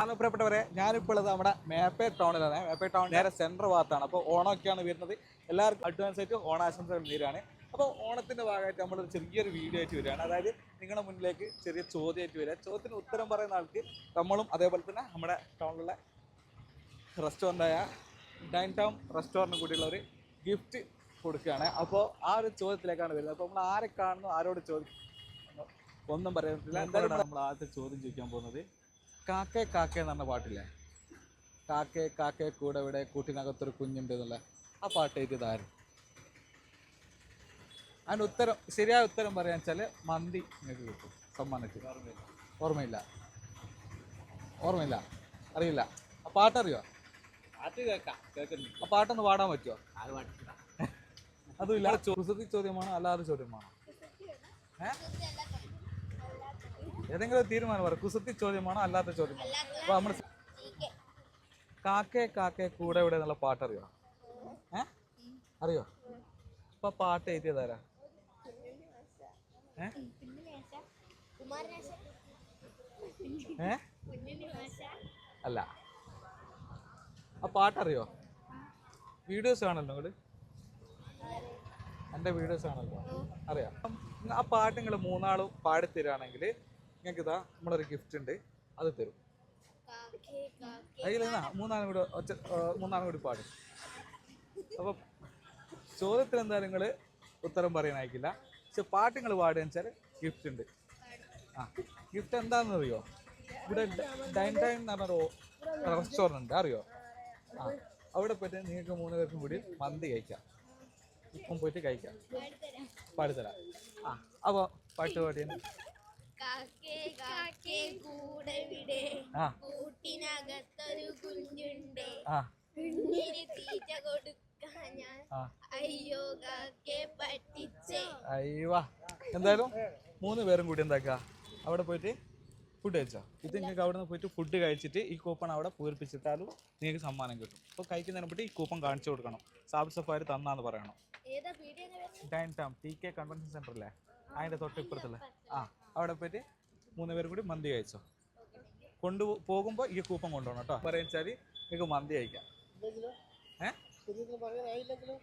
Hello പ്രിയപ്പെട്ടവരെ ഞാനിപ്പോൾ ഉള്ളത് നമ്മുടെ മേപ്പേ ടൗണിലാണ്. മേപ്പേ ടൗൺ നേരെ സെന്റർ ഭാഗത്താണ്. അപ്പോൾ ഓണമൊക്കെയാണ് വരുന്നത്. എല്ലാവർക്കും അഡ്വാൻസ് ആയിട്ട് ഓണാശംസകൾ നേരാണ് അപ്പോൾ ഓണത്തിന്റെ ഭാഗമായിട്ട് നമ്മളൊരു ചെറിയൊരു വീഡിയോ ആയിട്ട് വരികയാണ്. അതായത് നിങ്ങളുടെ മുന്നിലേക്ക് ചെറിയ ചോദ്യമായിട്ട് വരിക. ചോദ്യത്തിന് ഉത്തരം പറയുന്ന ആൾക്ക് നമ്മളും അതേപോലെ തന്നെ നമ്മുടെ ടൗണിലുള്ള റെസ്റ്റോറന്റായ ഡൈൻ ടൗൺ റെസ്റ്റോറന്റ് കൂടിയുള്ള ഒരു ഗിഫ്റ്റ് കൊടുക്കുകയാണ്. അപ്പോൾ ആ ഒരു ചോദ്യത്തിലേക്കാണ് വരുന്നത്. അപ്പോൾ നമ്മൾ ആരെ കാണുന്നു ആരോട് ചോദിക്കും ഒന്നും പറയാൻ പറ്റില്ല. എന്തായാലും നമ്മൾ ആദ്യത്തെ ചോദ്യം ചോദിക്കാൻ പോകുന്നത്. കാക്കേ കാക്കേ എന്ന് പറഞ്ഞ പാട്ടില്ലേ? കാക്കേ കാക്കേ കൂടെ ഇവിടെ കൂട്ടിനകത്തൊരു കുഞ്ഞുണ്ട് എന്നുള്ള ആ പാട്ട് എഴുതിയത് ആര് അതിന് ഉത്തരം ശരിയായ ഉത്തരം പറയാൻ വെച്ചാൽ മന്തി നിങ്ങൾക്ക് കിട്ടും. സമ്മാനിച്ച് ഓർമ്മയില്ല. ഓർമ്മയില്ല. അറിയില്ല. ആ പാട്ടറിയോ? പാട്ട് കേൾക്കാം. കേൾക്കുന്നു ആ പാട്ടൊന്ന് പാടാൻ പറ്റുമോ അതും ഇല്ല അതുമില്ല. ചോദ്യമാണോ? അല്ലാതെ ചോദ്യമാണോ? ഏ? ഏതെങ്കിലും തീരുമാനം പറ. കുസൃതി ചോദ്യമാണോ അല്ലാത്ത ചോദ്യമാണോ? അപ്പൊ നമ്മുടെ കാക്കേ കാക്കേ കൂടെ ഇവിടെ എന്നുള്ള പാട്ട് അറിയോ? ഏ? അറിയോ? അപ്പൊ പാട്ട് എഴുതിയതാരാ ഏ? അല്ല. ആ പാട്ടറിയോ വീഡിയോസ് കാണല്ലോ നിങ്ങൾ എന്റെ വീഡിയോസ് ആണല്ലോ അറിയാം. ആ പാട്ട് നിങ്ങൾ മൂന്നാളും പാടിത്തരാണെങ്കിൽ നിങ്ങൾക്ക് ഇതാ നമ്മളൊരു ഗിഫ്റ്റ് ഉണ്ട്. അത് തരും. അതിൽ മൂന്നാളും കൂടി ഒറ്റ ആ, മൂന്നാളും കൂടി പാടും. അപ്പം ചോദ്യത്തിന് എന്തായാലും നിങ്ങൾ ഉത്തരം പറയാനായിക്കില്ല പക്ഷെ പാട്ട് നിങ്ങൾ പാടുക വെച്ചാൽ ഗിഫ്റ്റ് ഉണ്ട്. ആ ഗിഫ്റ്റ് എന്താണെന്ന് അറിയോ? ഇവിടെ ഡൈൻ ടൈം എന്ന് പറഞ്ഞൊരു റെസ്റ്റോറന്റ് ഉണ്ട്. അറിയോ? ആ അവിടെ പോയിട്ട് നിങ്ങൾക്ക് മൂന്ന് പേർക്കും കൂടി മന്തി കഴിക്കാം. ഇപ്പം പോയിട്ട് കഴിക്കാം. പാടിത്തരാം. ആ അപ്പോൾ പാട്ട് പാടിയാണ് കൂട്ടിനകത്തൊരു കുഞ്ഞുണ്ട്. ആ. കുഞ്ഞിന് തീറ്റ കൊടുക്കാൻ ഞാൻ അയ്യോ കാക്കേ പറ്റിച്ചേ. അയ്യവാ എന്തായാലും മൂന്ന് പേരും കൂടി എന്താക്കുക അവിടെ പോയിട്ട് ഫുഡ് കഴിച്ചോ? ഇത് നിങ്ങൾക്ക് അവിടെ നിന്ന് പോയിട്ട് ഫുഡ് കഴിച്ചിട്ട് ഈ കൂപ്പൺ അവിടെ പൂരിപ്പിച്ചിട്ടാലും നിങ്ങൾക്ക് സമ്മാനം കിട്ടും. അപ്പോൾ കഴിക്കുന്നതിനെ പറ്റി ഈ കൂപ്പൺ കാണിച്ചു കൊടുക്കണം. സാബ് സഫാരി തന്നാന്ന് പറയണം. ഡൈൻ ടി കെ കൺവെൻഷൻ സെന്ററില്ലേ അതിന്റെ തൊട്ട് ഇപ്പുറത്തുള്ള ആ അവിടെ പോയിട്ട് മൂന്ന് പേരും കൂടി മന്തി കഴിച്ചോ? കൊണ്ടു പോകുമ്പോൾ ഈ കൂപ്പൺ കൊണ്ടുപോകണം കേട്ടോ. പറയുക നിങ്ങൾക്ക് മന്തി കഴിക്കാം. ഏ?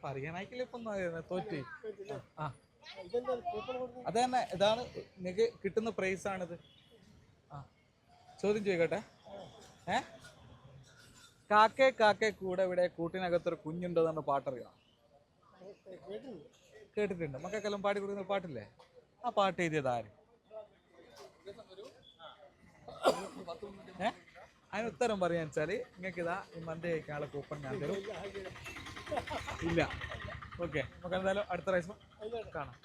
പറയാനായിക്കില്ല ഇപ്പം തോറ്റി. ആ. അത് തന്നെ ഇതാണ് നിങ്ങൾക്ക് കിട്ടുന്ന പ്രൈസ് ആണിത്. ആ. ചോദ്യം ചോദിക്കട്ടെ? ഏ? കാക്കേ കാക്കേ കൂടെ ഇവിടെ കൂട്ടിനകത്തൊരു കുഞ്ഞുണ്ടോ പാട്ടറിയാം? കേട്ടിട്ടുണ്ട്. മക്കൾക്കെല്ലാം പാടി കൊടുക്കുന്ന പാട്ടില്ലേ? ആ പാട്ട് എഴുതിയത് ആര്? ഏ? അതിന് ഉത്തരം പറയാന്ന് വെച്ചാൽ നിങ്ങൾക്ക് ഇതാ ഈ മന്തി കഴിക്കാനുള്ള കൂപ്പൺ ഞാൻ തരും. ഇല്ല. ഓക്കെ. നമുക്ക് എന്തായാലും അടുത്ത പ്രാവശ്യം കാണാം.